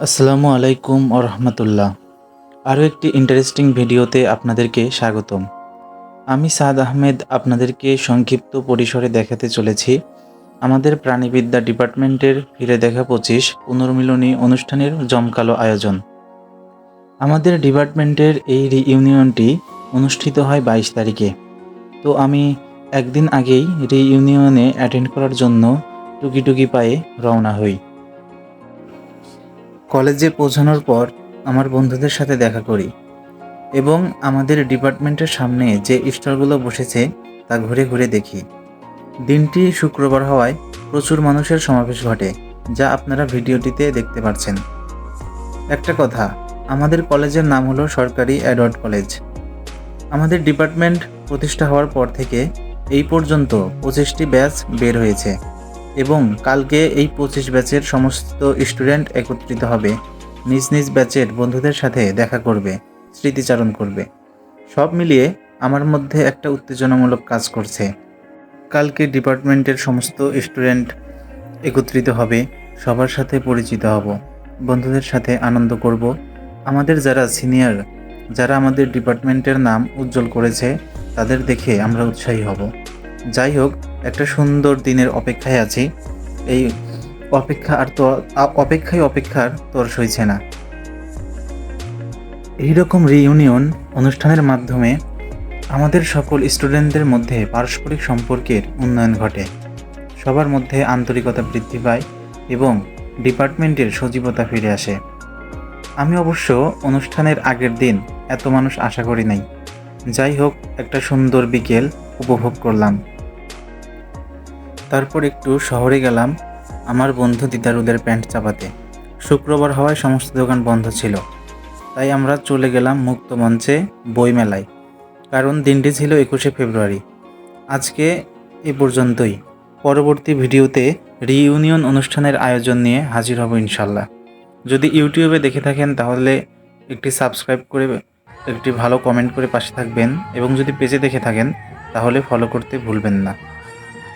আসসালামু আলাইকুম রহমতুল্লাহ। আরও একটি ইন্টারেস্টিং ভিডিওতে আপনাদেরকে স্বাগতম। আমি সাদ আহমেদ আপনাদেরকে সংক্ষিপ্ত পরিসরে দেখাতে চলেছি। আমাদের প্রাণীবিদ্যা ডিপার্টমেন্টের ফিরে দেখা পঁচিশ পুনর্মিলনী অনুষ্ঠানের জমকালো আয়োজন। আমাদের ডিপার্টমেন্টের এই রিইউনিয়নটি অনুষ্ঠিত হয় বাইশ তারিখে। তো আমি একদিন আগেই রিইউনিয়নে অ্যাটেন্ড করার জন্য টুকি টুকি পায়ে রওনা হই। কলেজে পৌঁছানোর পর আমার বন্ধুদের সাথে দেখা করি এবং আমাদের ডিপার্টমেন্টের সামনে যে স্টলগুলো বসেছে তা ঘুরে ঘুরে দেখি। দিনটি শুক্রবার হওয়ায় প্রচুর মানুষের সমাবেশ ঘটে, যা আপনারা ভিডিওটিতে দেখতে পাচ্ছেন একটা কথা, আমাদের কলেজের নাম হলো সরকারি অ্যাডওয়ার্ড কলেজ। আমাদের ডিপার্টমেন্ট প্রতিষ্ঠা হওয়ার পর থেকে এই পর্যন্ত পঁচিশটি ব্যাচ বের হয়েছে। এবং কালকে এই পঁচিশ ব্যাচের সমস্ত স্টুডেন্ট একত্রিত হবে। নিজ নিজ ব্যাচের বন্ধুদের সাথে দেখা করবে, স্মৃতিচারণ করবে। সব মিলিয়ে আমার মধ্যে একটা উত্তেজনামূলক কাজ করছে। কালকে ডিপার্টমেন্টের সমস্ত স্টুডেন্ট একত্রিত হবে, সবার সাথে পরিচিত হব, বন্ধুদের সাথে আনন্দ করব। আমাদের যারা সিনিয়র, যারা আমাদের ডিপার্টমেন্টের নাম উজ্জ্বল করেছে, তাদের দেখে আমরা উৎসাহী হব। যাই হোক একটা সুন্দর দিনের অপেক্ষায় আছি। এই অপেক্ষা আর তো অপেক্ষায় অপেক্ষার তোর সইছে না। এইরকম রিইউনিয়ন অনুষ্ঠানের মাধ্যমে আমাদের সকল স্টুডেন্টদের মধ্যে পারস্পরিক সম্পর্কের উন্নয়ন ঘটে। সবার মধ্যে আন্তরিকতা বৃদ্ধি পায় এবং ডিপার্টমেন্টের সজীবতা ফিরে আসে। আমি অবশ্য অনুষ্ঠানের আগের দিন এত মানুষ আশা করি নাই। যাই হোক, একটা সুন্দর বিকেল উপভোগ করলাম। তারপর একটু শহরে গেলাম আমার বন্ধু দিদারুদের প্যান্ট চাপাতে। শুক্রবার হওয়ায় সমস্ত দোকান বন্ধ ছিল। তাই আমরা চলে গেলাম মুক্ত মঞ্চে বইমেলায়, কারণ দিনটি ছিল একুশে ফেব্রুয়ারি। আজকে এ পর্যন্তই। পরবর্তী ভিডিওতে রিইউনিয়ন অনুষ্ঠানের আয়োজন নিয়ে হাজির হব ইনশাল্লাহ যদি ইউটিউবে দেখে থাকেন তাহলে একটি সাবস্ক্রাইব করে একটি ভালো কমেন্ট করে পাশে থাকবেন এবং যদি পেজে দেখে থাকেন তাহলে ফলো করতে ভুলবেন না।